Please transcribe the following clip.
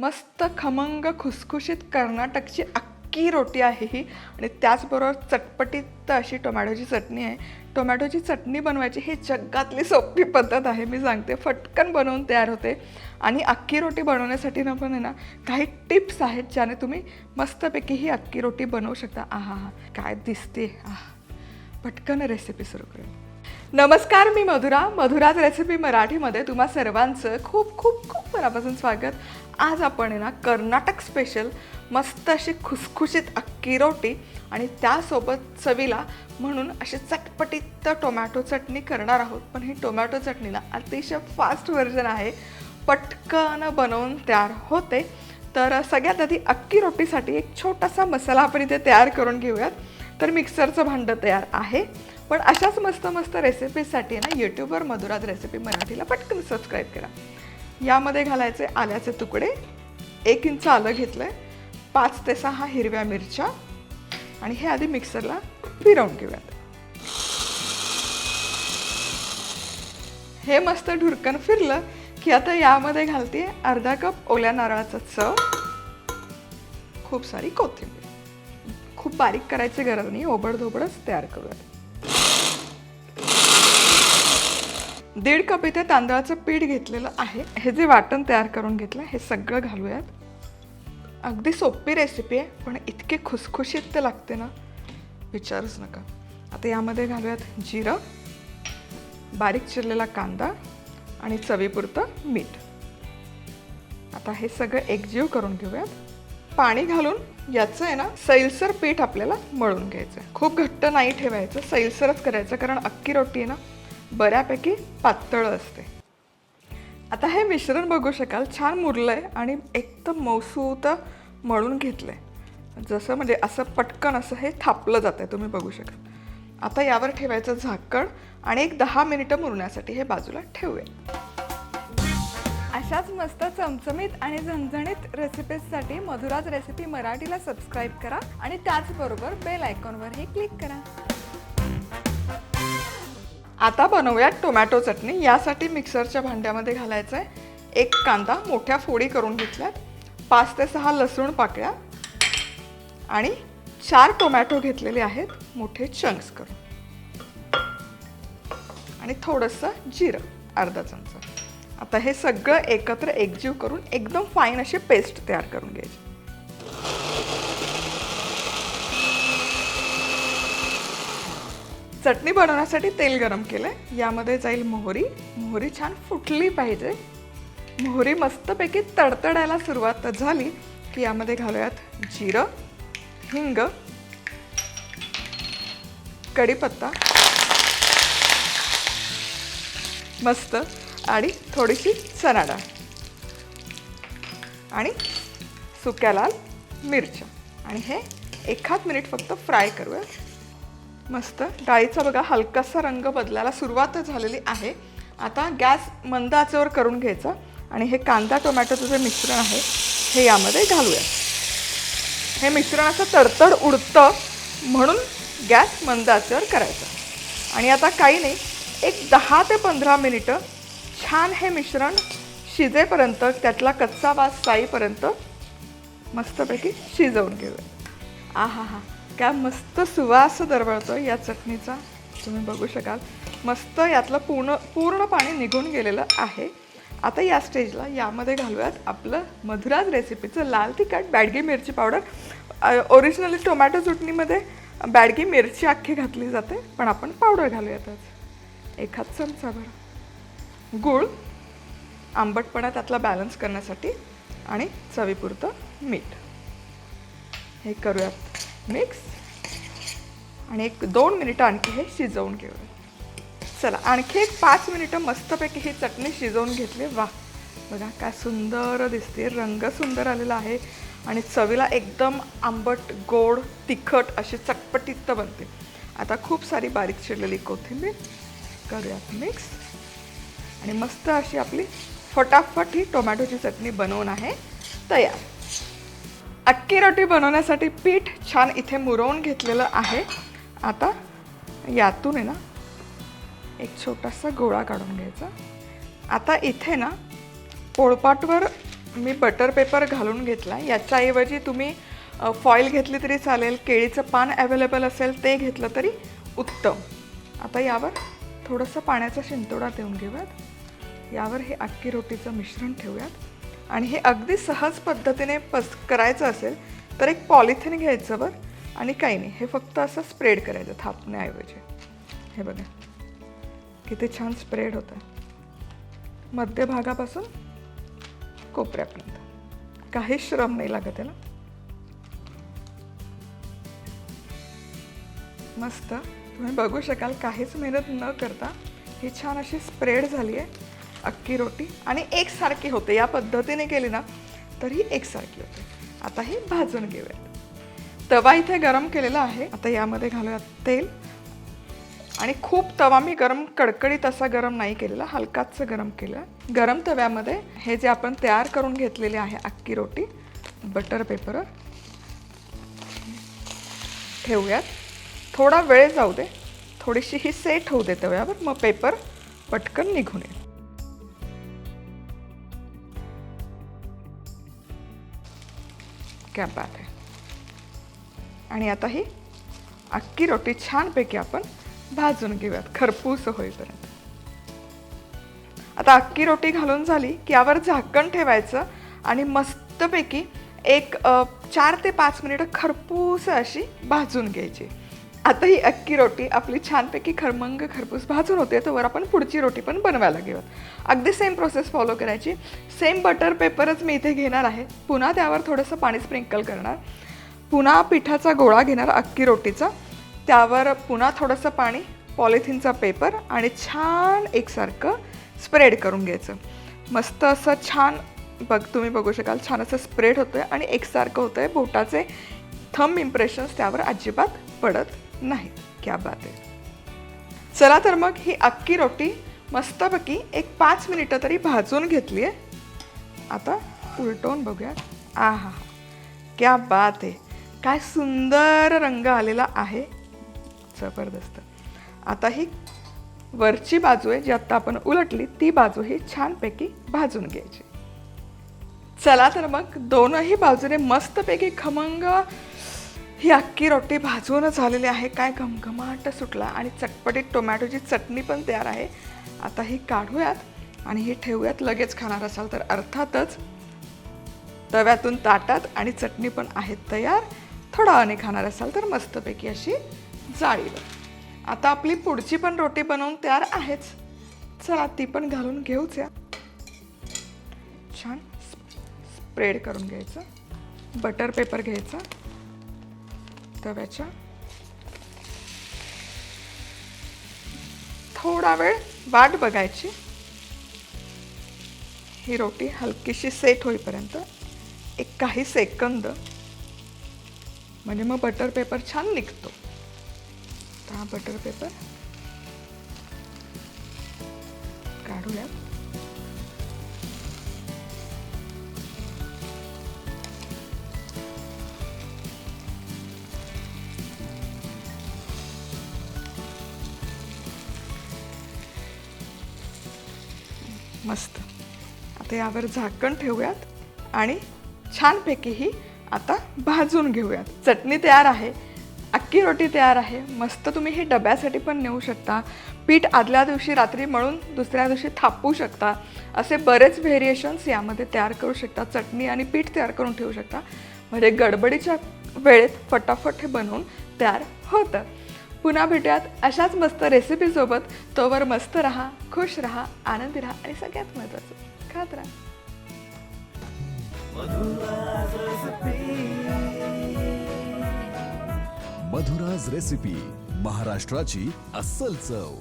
मस्त खमंग खुसखुशीत कर्नाटकची अक्की रोटी आहे ही. आणि त्याचबरोबर चटपटीत अशी टोमॅटोची चटणी आहे. टोमॅटोची चटणी बनवायची ही जगातली सोपी पद्धत आहे मी सांगते. फटकन बनवून तयार होते. आणि अक्की रोटी बनवण्यासाठी ना पण आहे ना काही टिप्स आहेत ज्याने तुम्ही मस्तपैकी ही अक्की रोटी बनवू शकता. आहा हा काय दिसते. आह पटकन रेसिपी सुरू करूया. नमस्कार मी मधुरा. मधुराज रेसिपी मराठीमध्ये तुम्हा सर्वांचं खूप खूप खूप मनापासून स्वागत. आज आपण आहे ना कर्नाटक स्पेशल मस्त अशी खुसखुशीत अक्की रोटी आणि त्यासोबत चवीला म्हणून अशी चटपटीत टोमॅटो चटणी करणार आहोत. पण ही टोमॅटो चटणीला अतिशय फास्ट व्हर्जन आहे. पटकन बनवून तयार होते. तर सगळ्यात आधी अक्की रोटीसाठी एक छोटासा मसाला आपण इथे तयार करून घेऊयात. तर मिक्सरचं भांडं तयार आहे. पण अशाच मस्त मस्त रेसिपीसाठी ना यूट्यूबवर मधुराज रेसिपी मराठीला पटकन सबस्क्राईब करा. यामध्ये घालायचे आल्याचे तुकडे. एक इंच आलं घेतलं आहे पाच ते सहा हिरव्या मिरच्या. आणि हे आधी मिक्सरला फिरवून घेऊयात. हे मस्त ढुरकन फिरलं की आता यामध्ये घालते अर्धा कप ओल्या नारळाचा चव. खूप सारी कोथिंबीर. खूप बारीक करायची गरज नाही. ओबडधोबडच तयार करूयात. दीड कप इथे तांदळाचं पीठ घेतलेलं आहे. हे जे वाटण तयार करून घेतलं हे सगळं घालूयात. अगदी सोपी रेसिपी आहे पण इतकी खुसखुशीत ते लागते ना विचारूच नका. आता यामध्ये घालूयात जिरं बारीक चिरलेला कांदा आणि चवीपुरतं मीठ. आता हे सगळं एकजीव करून घेऊयात. पाणी घालून याचं आहे ना सैलसर पीठ आपल्याला मळून घ्यायचं आहे. खूप घट्ट नाही ठेवायचं सैलसरच करायचं कारण अक्की रोटी आहे ना बऱ्यापैकी पातळ असते. आता हे मिश्रण बघू शकाल छान मुरलं आहे आणि एकदम मौसूत मळून घेतलं आहे जसं म्हणजे असं पटकन असं हे थापलं जातं आहे तुम्ही बघू शकाल. आता यावर ठेवायचं झाकण आणि एक दहा मिनिटं मुरण्यासाठी हे बाजूला ठेवूया. अशाच मस्त चमचमीत आणि झणझणीत रेसिपीजसाठी मधुराज रेसिपी मराठीला सबस्क्राईब करा आणि त्याचबरोबर बेल आयकॉनवरही क्लिक करा. आता बनवूयात टोमॅटो चटणी. यासाठी मिक्सरच्या भांड्यामध्ये घालायचं आहे एक कांदा मोठ्या फोडी करून घेतल्यात. पाच ते सहा लसूण पाकळ्या आणि चार टोमॅटो घेतलेले आहेत मोठे चंक्स करून. आणि थोडंसं जिरं अर्धा चमचा. आता हे सगळं एकत्र एकजीव करून एकदम फाईन अशी पेस्ट तयार करून घ्यायची. चटणी बनवण्यासाठी तेल गरम केलं आहे यामध्ये जाईल मोहरी. मोहरी छान फुटली पाहिजे. मोहरी मस्तपैकी तडतडायला सुरुवात झाली की यामध्ये घालूयात जिरं हिंग कढीपत्ता. मस्त. आणि थोडीशी चणाडाळ आणि सुक्या लाल मिरच्या. आणि हे एखाद मिनिट फक्त फ्राय करूया. मस्त. डाळीचा बघा हलकासा रंग बदलायला सुरुवात झालेली आहे. आता गॅस मंद आचेवर करून घ्यायचा. आणि हे कांदा टोमॅटोचं जे मिश्रण आहे हे यामध्ये घालूया. हे मिश्रण असं तडतड उडतं म्हणून गॅस मंद आचेवर करायचा. आणि आता काही नाही एक दहा ते पंधरा मिनिटं छान हे मिश्रण शिजेपर्यंत त्यातला कच्चा वास जाईपर्यंत मस्तपैकी शिजवून घेऊया. आहा हा काय मस्त सुवास दरवळतो या चटणीचा. तुम्ही बघू शकाल. मस्त यातलं पूर्ण पूर्ण पाणी निघून गेलेलं आहे. आता या स्टेजला यामध्ये घालूयात आपलं मधुराज रेसिपीचं लाल तिखट बॅडगी मिरची पावडर. ओरिजिनली टोमॅटो चटणीमध्ये बॅडगी मिरची अख्खी घातली जाते पण आपण पावडर घालूयातच. एखाद चमचाभर बरं गूळ आंबटपणा त्यातला बॅलन्स करण्यासाठी आणि चवीपुरतं मीठ. हे करूयात मिक्स आणि एक दोन मिनिटं आणखी हे शिजवून घेऊया. चला आणखी एक पाच मिनिटं मस्तपैकी ही चटणी शिजवून घेतली. वा बघा काय सुंदर दिसते. रंग सुंदर आलेला आहे आणि चवीला एकदम आंबट गोड तिखट अशी चटपटीत बनते. आता खूप सारी बारीक चिरलेली कोथिंबीर करूयात मिक्स आणि मस्त अशी आपली फटाफट ही टोमॅटोची चटणी बनवून आहे तयार. अक्की रोटी बनवण्यासाठी पीठ छान इथे मुरवून घेतलेलं आहे. आता यातून आहे ना एक छोटासा गोळा काढून घ्यायचा. आता इथे ना पोळपाटवर मी बटर पेपर घालून घेतला. याच्याऐवजी तुम्ही फॉईल घेतली तरी चालेल केळीचं पान अवेलेबल असेल ते घेतलं तरी उत्तम. आता यावर थोडंसं पाण्याचा शिंतोडा देऊन घेऊयात. यावर हे अक्की रोटीचं मिश्रण ठेवूयात. आणि हे अगदी सहज पद्धतीने पस करायचं असेल तर एक पॉलिथिन घ्यायचं बरं. आणि काही नाही हे फक्त असं स्प्रेड करायचं थापण्याऐवजी. हे बघा. किती छान स्प्रेड होतं. मध्यभागापासून कोपऱ्यापर्यंत. काहीच श्रम नाही लागत त्याला. मस्त. तुम्ही बघू शकाल काहीच मेहनत न करता ही छान अशी स्प्रेड झाली आहे अख्खी रोटी. आणि एकसारखी होते. या पद्धतीने केली ना तरी एकसारखी होते. आता ही भाजून घेऊयात. तवा इथे गरम केलेला आहे. आता यामध्ये घालूयात तेल. आणि खूप तवा मी गरम कडकडीत असा गरम नाही केलेला. हलकाच गरम केला. गरम तव्यामध्ये हे जे आपण तयार करून घेतलेले आहे अक्की रोटी बटर पेपर ठेवूयात. थोडा वेळ जाऊ दे. थोडीशी ही सेट होऊ दे तव्यावर. मग पेपर पटकन निघून येईल. क्या बात आहे आणि आता ही अक्की रोटी छानपैकी आपण भाजून घेऊयात खरपूस होईपर्यंत. आता अक्की रोटी घालून झाली की यावर झाकण ठेवायचं आणि मस्तपैकी एक चार ते पाच मिनिटं खरपूस अशी भाजून घ्यायची. आता ही अक्की रोटी आपली छानपैकी खरमंग खरपूस भाजून होते तर वर आपण पुढची रोटी पण बनवायला घेऊयात अगदी सेम प्रोसेस फॉलो करायची. सेम बटर पेपरच मी इथे घेणार आहे. पुन्हा त्यावर थोडंसं पाणी स्प्रिंकल करणार. पुन्हा पिठाचा गोळा घेणार अक्की रोटीचा. त्यावर पुन्हा थोडंसं पाणी पॉलिथिनचा पेपर आणि छान एकसारखं स्प्रेड करून घ्यायचं. मस्त असं छान बघ तुम्ही बघू शकाल छान असं स्प्रेड होतं आहे आणि एकसारखं होतं आहे बोटाचे थंब इम्प्रेशन्स त्यावर अजिबात पडत नाही क्या बात आहे. चला तर मग ही अक्की रोटी मस्तपैकी एक पाच मिनिटं तरी भाजून घेतली आहे. आता उलटवून बघूया. आ हा क्या बात आहे. काय सुंदर रंग आलेला आहे. जबरदस्त. आता ही वरची बाजू आहे जी आत्ता आपण उलटली ती बाजू ही छानपैकी भाजून घ्यायची. चला तर मग दोनही बाजूने मस्तपैकी खमंग ही अख्खी रोटी भाजून झालेली आहे. काय घमघमाट सुटला आणि चटपटीत टोमॅटोची चटणी पण तयार आहे. आता ही काढूयात आणि ही ठेवूयात. लगेच खाणार असाल तर अर्थातच तव्यातून ताटात आणि चटणी पण आहेत तयार. थोडा आणि खाणार असाल तर मस्तपैकी अशी जाळी आता आपली पुढची पण रोटी बनवून तयार आहेच. चला ती पण घालून घेऊच या छान स्प्रेड करून घ्यायचं. बटर पेपर घ्यायचा. तव्याच्या थोडा वेळ वाट बघायची. ही रोटी हलकीशी सेट होईपर्यंत एक काही सेकंद म्हणजे मग बटर पेपर छान निघतो. तर हा बटर पेपर काढूया मस्त. आता यावर झाकण ठेवूयात आणि छानपैकी ही आता भाजून घेऊयात. चटणी तयार आहे अक्की रोटी तयार आहे. मस्त तुम्ही हे डब्यासाठी पण नेऊ शकता. पीठ आदल्या दिवशी रात्री मळून दुसऱ्या दिवशी थापू शकता. असे बरेच व्हेरिएशन्स यामध्ये तयार करू शकता. चटणी आणि पीठ तयार करून ठेवू शकता. म्हणजे गडबडीच्या वेळेत फटाफट हे बनवून तयार होतं. पुन्हा भेटूयात अशाच मस्त रेसिपीसोबत तोवर मस्त राहा खुश राहा आनंदी राहा आणि सगळ्यात महत्त्वाचं खात राहा. मधुराज रेसिपी महाराष्ट्राची अस्सल चव.